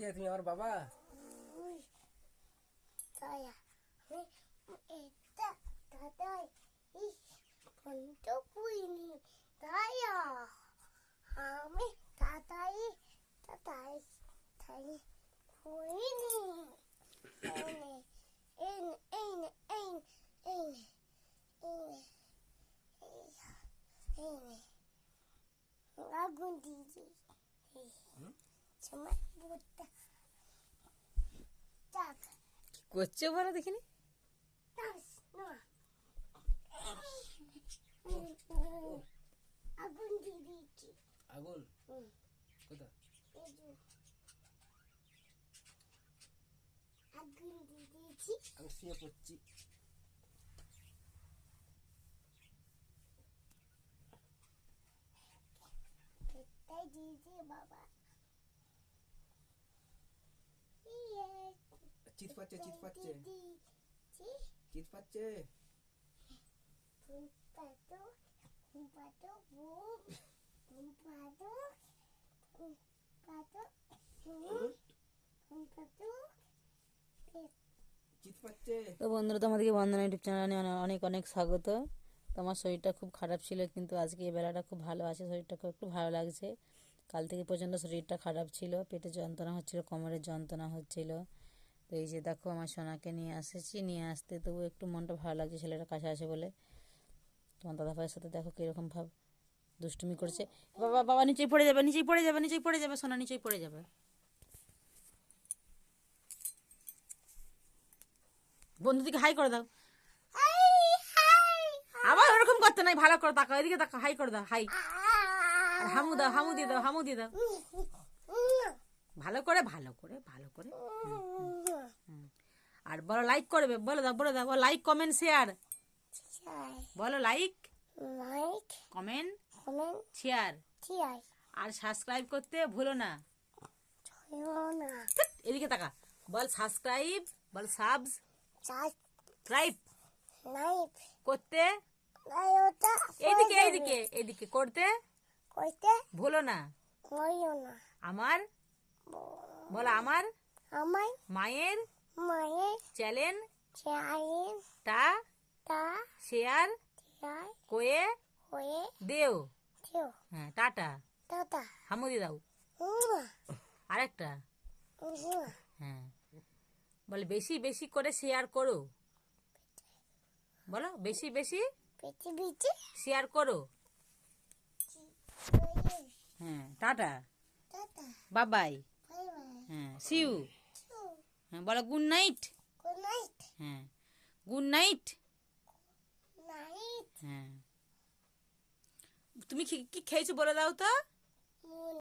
তুমি আমার বাবা দায়া এটা দাদাই ইস বন্ধ কুইনি দায়া আমি দাদাই দাদাই তাই কুইনি এনে এনে এনে এনে এনে এনে এনে আগুন দিদি সময় বুটটা টাক কি করছে বলো দেখিনি? আগুন। দিয়ে দিয়েছি আগুন কোথা। আগুন দিয়ে দিয়েছি আমি শুয়ে পড়ছি। দিয়েছি বাবা? পাতো, ঘুম, ঘুম পাতো। চিৎ পাচ্ছে। তো বন্ধুরা তোমাদেরকে বন্ধনা ইউটিউব চ্যানেলে অনেক অনেক স্বাগত। তোমার শরীরটা খুব খারাপ ছিল কিন্তু আজকে এই বেলাটা খুব ভালো আছে শরীরটা খুব একটু ভালো লাগছে। কাল থেকে প্রচণ্ড শরীরটা খারাপ ছিল পেটে যন্ত্রণা হচ্ছিল কোমরের যন্ত্রণা হচ্ছিল। তো এই যে দেখো আমার সোনাকে নিয়ে এসেছি নিয়ে আসতে তবু একটু মনটা ভালো লাগছে, ছেলেটা কাছে আছে বলে। তোমার দাদা ভাইয়ের সাথে দেখো কীরকম ভাব দুষ্টুমি করছে। বাবা বাবা নিচেই পড়ে যাবে, নিচেই পড়ে যাবে, নিচেই পড়ে যাবে, সোনা নিচেই পড়ে যাবে। বন্ধুদিকে হাই করে দাও। আবার ওরকম করতে নাই, ভালো করে তাকাও, এদিকে তাকাও হাই করে দাও হাই হামু দাও, হামু দিয়ে দাও, হামু দিয়ে দাও। ভালো করে ভালো করে ভালো করে। আর বলো লাইক করবে বলে দাও বলে দাও লাইক কমেন্ট শেয়ার বলো like like, comment comment, share চাই, আর সাবস্ক্রাইব করতে ভুলো না। এদিকে তাকা। বল সাবস্ক্রাইব বল সাবস সাবস্ক্রাইব নাইফ, করতে এইদিকে এইদিকে এইদিকে করতে কইতে ভুলো না। আমার? বলো আমার? আমায় মায়ের? মায়ের চ্যানেল চাইন টা তা শেয়ার চাই কয়ে হয়ে দেও। কেউ হ্যাঁ টাটা। দাদা হামুদি দাও। আরেকটা। হ্যাঁ। বলে বেশি বেশি করে শেয়ার করো। বলো বেশি বেশি শেয়ার করো। হ্যাঁ টাটা। বাবাই। Bye bye. হ্যাঁ সিউ হ্যাঁ বলো গুড নাইট গুড নাইট হ্যাঁ গুড নাইট নাইট হ্যাঁ। তুমি কি কি খেয়েছো বলে দাও তো?